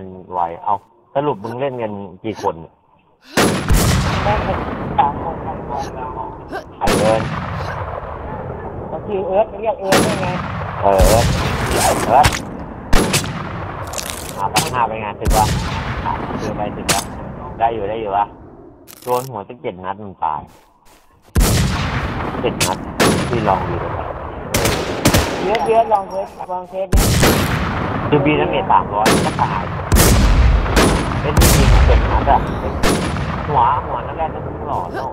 มันไหวเอาสรุปมึงเล่นกันกี่คนเนี่ยได้เป็นสามคนสามคนไอเอิญบางทีเอิร์ธเรียกเอิร์ธได้ไงเออเอิญเอิญอ่าตั้งห้าไปงานถึงปะคือไปถึงปะได้อยู่ได้อยู่ปะโดนหัวตั้งเจ็ดนัดมันตายเจ็ดนัดที่ลองดูเลยเยอะเยอะลองเทสลองเทสนี่คือบีน้ำเมจสามร้อยก็ตาย เป็นจริงๆเจ็ดนัดอะหัวหัวนั่นแรกต้องหล่อเนาะ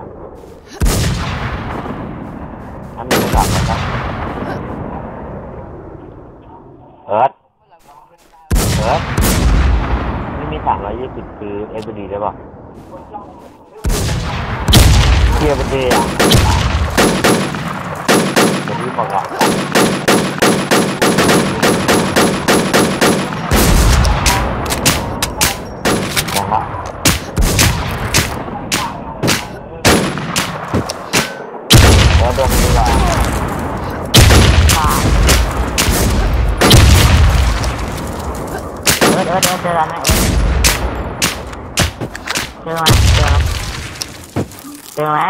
อันนี้ไม่กลับแล้วครับเอิร์ธเอิร์ธไม่มีสามร้อยยี่สิบคือเอฟดีได้ป่ะเทียบดีอะเดี๋ยวนี้บอกอะกว่า เอิร์ธเอิร์ธเอิร์ธเจอแล้วนะเอิร์ธเจอไหม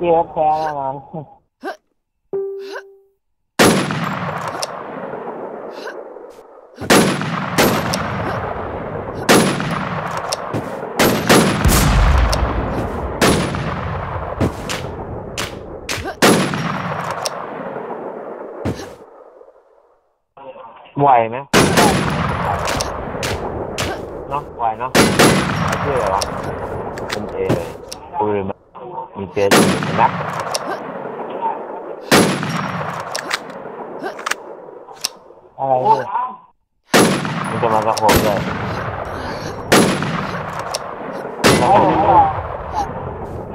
เจอไหมเจอไหมทนายธรรมดาเจอเจอเจอเฮ้ยจะยิงพี่เฮ้ยประตูประตูจะยิงอย่าอะไรนะทนายธรรมดาด้วยเยอนไหวไหมเนาะไหวเนาะชื่ออะไรวะเป็นเอเลยปืนมัน มีเจนนักอะไรพี่มันจะมาสะโพกเลย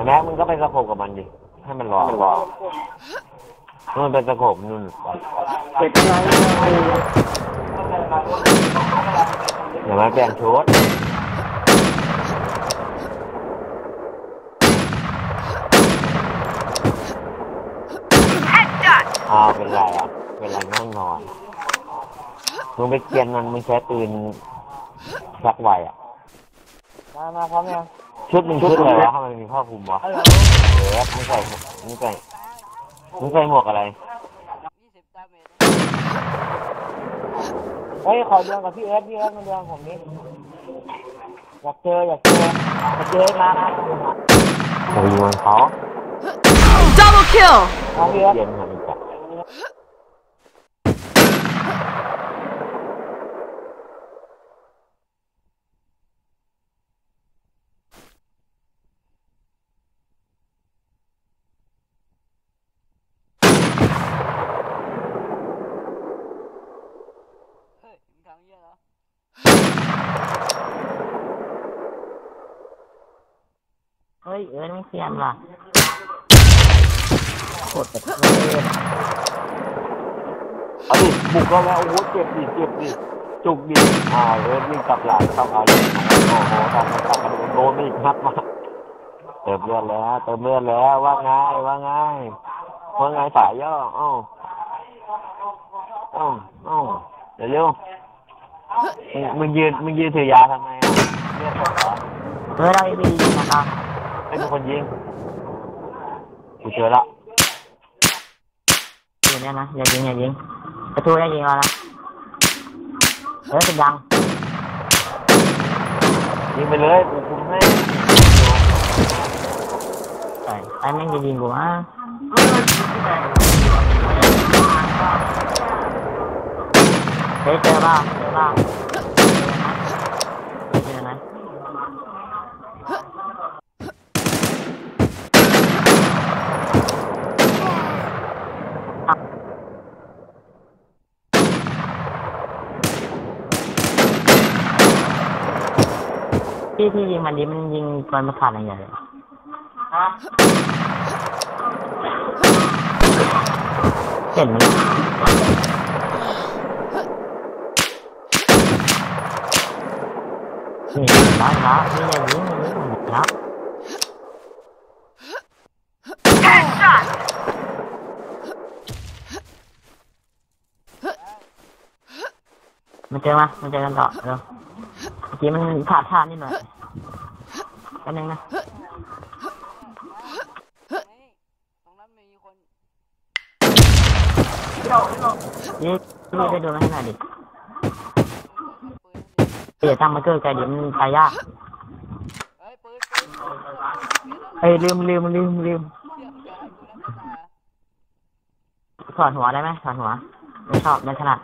แม็กมึงก็ไปสะโพกกับมันดิ ให้มันรอมันรอมันเป็นสะโพกนู่นเจ็บอะไรอย่ามาเปลี่ยนชุดอ้าวเป็นไรอะ เป็ นไรนั่งนอนมึงไปเกียนมันมึงใช้ปืนชักไวอะ มามาพร้อมยังชุดมึงชุดอะไรวะทำไมมีผ้าคลุมวะฮัลโหลเออมึงใส่มึงใส่มึงใส่หมวกอะไรเฮ้ยขอเดือนกับพี่เอิร์ธพี่เอิร์ธมาเดือนผมนี่อยากเจออยากเจออยากเจอมามาจะไปยิงมันเขา Double kill! เอาพี่เอิร์ธเย็นหันจับ ฮ้ยเอิร์ไม่เสียมล่ะกดแบบเออเอาดิบุกเข้าแล้วโอ้โหเจ็บดิเจ็บดิจุกดิอ่าเออวิ่งกลับหลังเข้าเอาเลยโอ้โหทำมันกลับกันโดนไม่อีกนัดมาเติมเลือดแล้วเติมเลือดแล้วว่าไงว่าไงว่าไงสายย่อเอ้าเอ้าเอ้าเดี๋ยวเร็วมึงมึงยืนมึงยืนถือยาทำไมอะเลือดตกเหรอเฮ้ยเราไปยิงนะครับ เป็นคนยิงกูเจอละอยู่เนี่ยนะอย่ายิงอย่ายิงประตูอย่ายิงมานะเฮ้ยเป็นยังยิงไปเลยกูคุมให้ไอ้ไอ้แม่งจะยิงกูอะเฮ้ยเจอเปล่าเจอเปล่าเจอนะ ที่ที่ยิงมันดิมันยิงมันมาขาดอะไรอย่างเงี้ยเห็นไหมนี่ร้านละนี่อย่างนี้นี่นะ Headshot! มันเจอมามันเจอกันต่อเร็วเมื่อกี้มันขาดท่านิดหน่อย แป๊บนึงนะตรงนั้นมีคนนี่นี่ไปดูให้หน่อยดิเดี๋ยวตั้งมาเกอร์ไกเดี๋ยวมันตายยากเฮ้ยปืนปืนเอ้ยลืมลืมลืมลืมถอดหัวได้ไหมถอดหัวไม่ชอบไม่ถนัด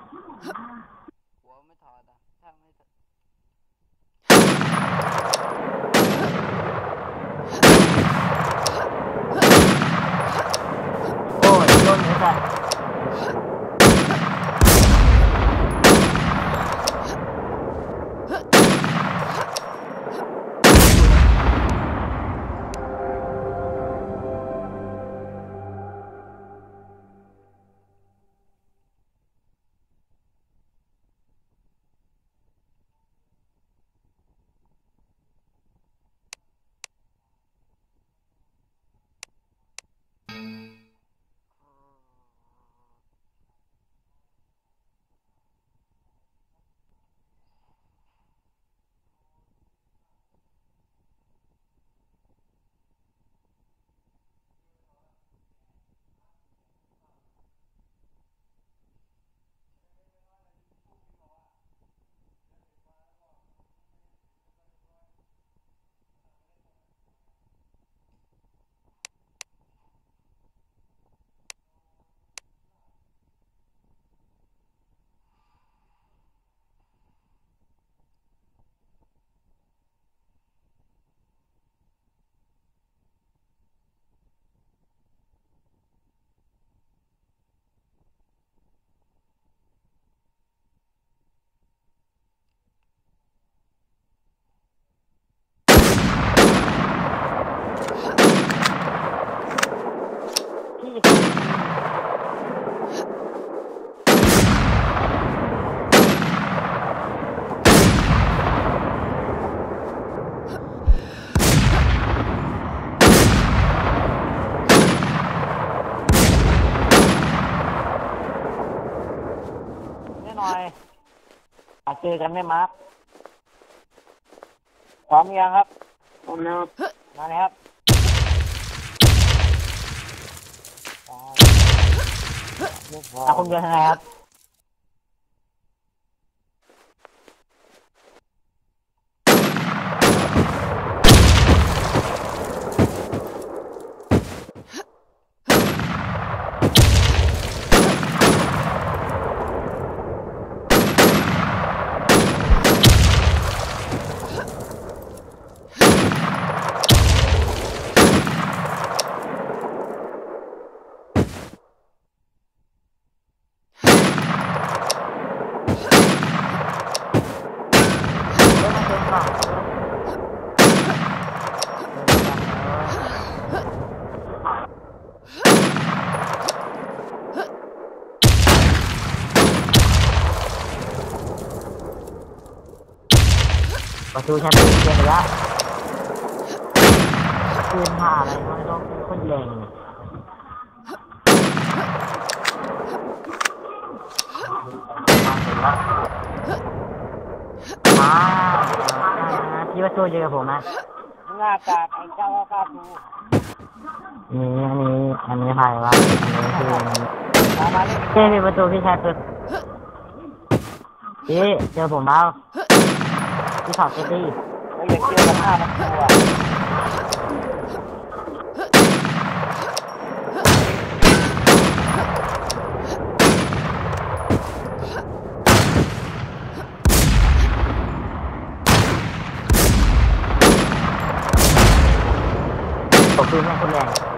เจอกันไหมมาร์คพร้อมยังครับพร้อมแล้วมาเลยครับอาคุณเดินทางไหนครับ ประตูชั้นเป็นเกียร์ระยะปืนผ่าอะไรไม่รู้คนแรงเลยมาที่ประตูเจอกับผมนะหน้ากาไอ้เจ้าก้าทูนี่อันนี้อันนี้ใครวะอันนี้คือมามาเล่นเจ้มีประตูพี่ชายเปิดพี่เจอผมเปล่า พี่ถอดเซฟตี้เราอยากเจอกันหน้ามันตัวตกคืนม่งคนแรง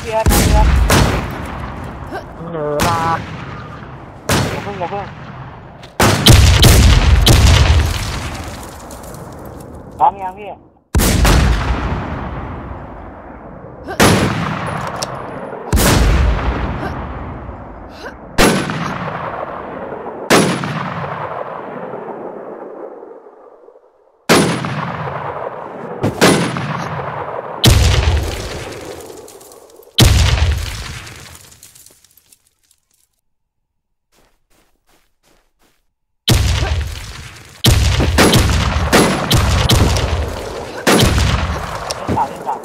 พี่เอิร์ธพี่เอิร์ธพี่เอิร์ธ เหนือลา อย่าเพิ่งอย่าเพิ่งพร้อมยังพี่ เล่นต่อเล่นต่อ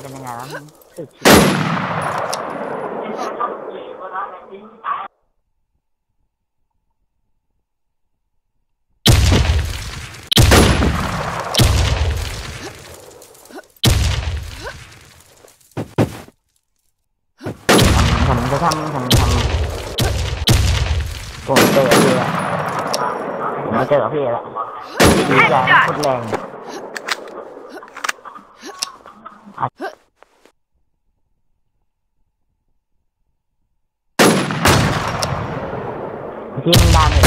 เป็นยังไงวะสึก ผมจะทำผมทำผมเจอพี่ละผมมาเจอ พี่ละดีใจโคตรแรงอะที่มันดา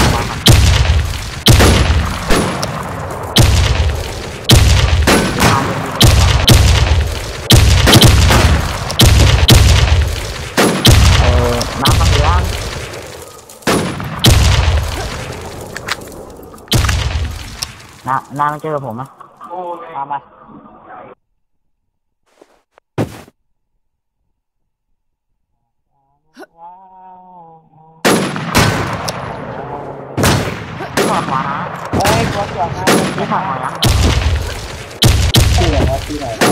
น้ำน้ำมันเจอผมอะมามาที่ถอดหัวนะเฮ้ยตัวเกี่ยวนะที่ถอดหัวยังที่ไหนนะที่ไหนนะ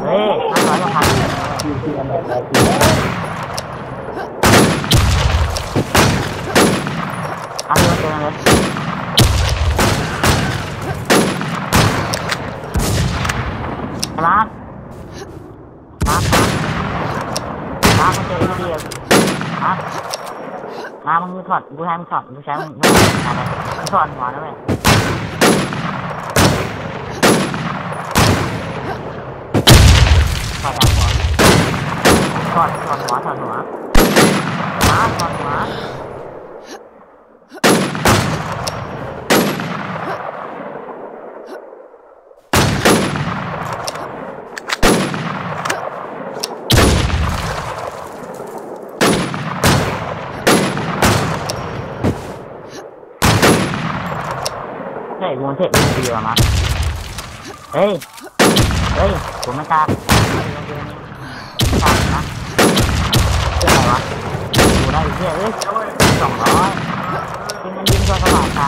เฮ้ยห้าร้อยกว่าพันที่ที่อันไหนนะที่ไหนเอาที่มาเจอเลย มาร์คมาร์คมาร์คมาเจอที่เดียวมาร์คมามึงถอดกูให้มึงถอดกูใช้มึงมึงอะไรมึงถอดหัวนะเว้ยถอดหัวถอดถอดหัวถอดหัวมาร์คถอดหัว มันเทพมันดีกว่ามั้เฮ้ย เฮ้ย ผมไม่ตามไม่ตามนะเรื่ออะไรวะดูได้เที่อเอ้ยสองร้อยกินมันยิงตัวสบายใจ